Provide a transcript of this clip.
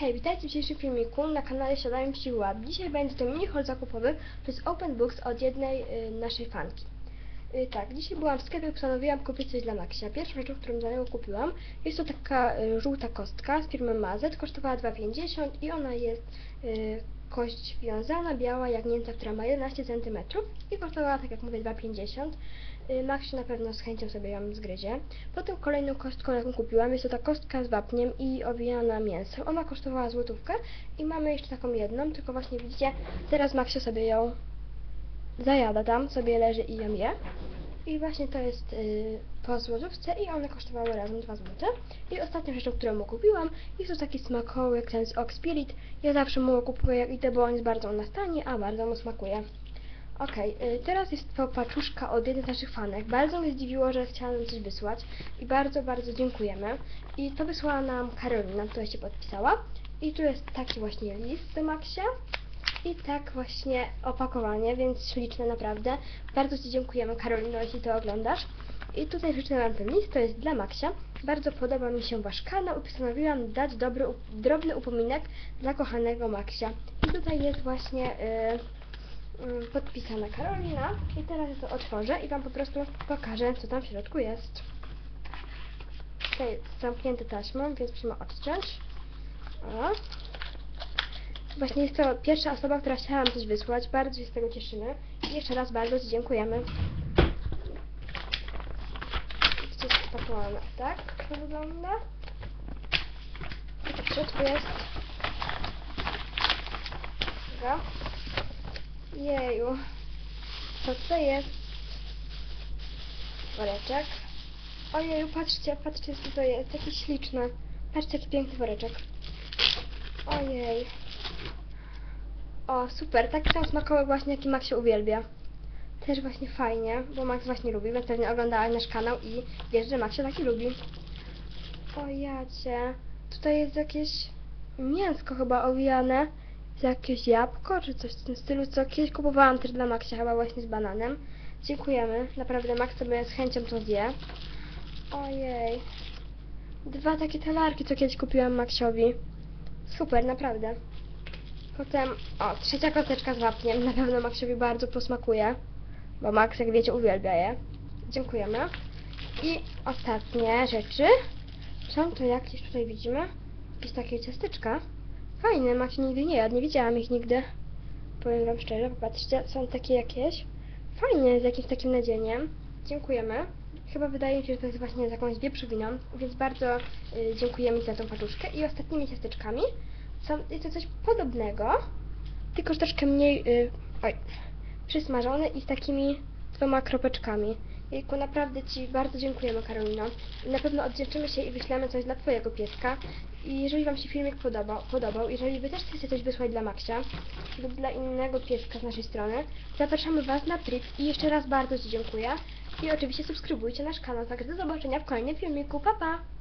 Hej, witajcie w dzisiejszym filmiku na kanale Siadają Ci Łap. Dzisiaj będzie to mini haul zakupowy, jest open books od jednej y, naszej fanki. Y, tak, dzisiaj byłam w sklepie, postanowiłam kupić coś dla Maxia. Pierwszą rzeczą, którą dla niego kupiłam, jest to taka y, żółta kostka z firmy Mazet, kosztowała 2,50 i ona jest y, kość wiązana, biała, jagnięta, która ma 11 cm i kosztowała, tak jak mówię, 2,50 Y, Maxiu na pewno z chęcią sobie ją zgryzie. Potem kolejną kostką, jaką kupiłam, jest to ta kostka z wapniem i owijana mięsem. Ona kosztowała złotówkę i mamy jeszcze taką jedną, tylko właśnie widzicie, teraz Maxiu sobie ją zajada tam, sobie leży i ją je. I właśnie to jest y, po złotówce i one kosztowały razem 2 zł. I ostatnią rzeczą, którą mu kupiłam, jest to taki smakołyk, ten z Spirit. Ja zawsze mu kupuję jak idę, bo on jest bardzo na stanie, a bardzo mu smakuje. Y, teraz jest to paczuszka od jednej z naszych fanek. Bardzo mnie zdziwiło, że chciała nam coś wysłać i bardzo, bardzo dziękujemy. I to wysłała nam Karolina, która się podpisała. I tu jest taki właśnie list do Maxia. I tak właśnie opakowanie, więc śliczne naprawdę. Bardzo Ci dziękujemy Karolino, jeśli to oglądasz. I tutaj przeczytałam ten list, to jest dla Maxia. Bardzo podoba mi się Wasz kanał i postanowiłam dać dobry, drobny upominek dla kochanego Maxia. I tutaj jest właśnie... Yy, mm, podpisana Karolina i teraz to otworzę i Wam po prostu pokażę, co tam w środku jest. Tutaj jest zamknięte taśmą, więc musimy odciąć. O. Właśnie jest to pierwsza osoba, która chciała nam coś wysłać. Bardzo się z tego cieszymy. I jeszcze raz bardzo Ci dziękujemy. Jest spakowane. Tak to wygląda. To w środku jest... Uwaga. Jeju. Co to jest? Woreczek. Ojeju, patrzcie, patrzcie co to jest. Jaki śliczny. Patrzcie, jaki piękny woreczek. Ojej. O, super. Taki sam smakowy właśnie, jaki Max się uwielbia. Też właśnie fajnie, bo Max właśnie lubi, więc pewnie oglądała nasz kanał i wiesz, że Max się taki lubi. O jacie. Tutaj jest jakieś mięsko chyba owijane jakieś jabłko, czy coś w tym stylu, co kiedyś kupowałam też dla Maxia, chyba właśnie z bananem. Dziękujemy, naprawdę Max sobie z chęcią to zje. Ojej. Dwa takie talarki, co kiedyś kupiłam Maxiowi. Super, naprawdę. Potem, o, trzecia koteczka z wapniem, na pewno Maxiowi bardzo posmakuje, bo Max, jak wiecie, uwielbia je. Dziękujemy. I ostatnie rzeczy. Są to jakieś, tutaj widzimy, jakieś takie ciasteczka. Fajne, Max nigdy nie jadł, nie widziałam ich nigdy. Powiem wam szczerze, popatrzcie, są takie jakieś. Fajne, z jakimś takim nadzieniem. Dziękujemy. Chyba wydaje mi się, że to jest właśnie z jakąś wieprzowiną, więc bardzo y, dziękujemy za tą paczuszkę. I ostatnimi ciasteczkami jest to coś podobnego, tylko troszkę mniej, y, oj, przysmażone i z takimi dwoma kropeczkami. Jejku, naprawdę Ci bardzo dziękujemy, Karolino. Na pewno oddzięczymy się i wyślemy coś dla Twojego pieska. I jeżeli Wam się filmik podobał, podobał, jeżeli Wy też chcecie coś wysłać dla Maxia lub dla innego pieska z naszej strony, zapraszamy Was na trip i jeszcze raz bardzo Ci dziękuję. I oczywiście subskrybujcie nasz kanał. Tak, do zobaczenia w kolejnym filmiku. Pa, pa!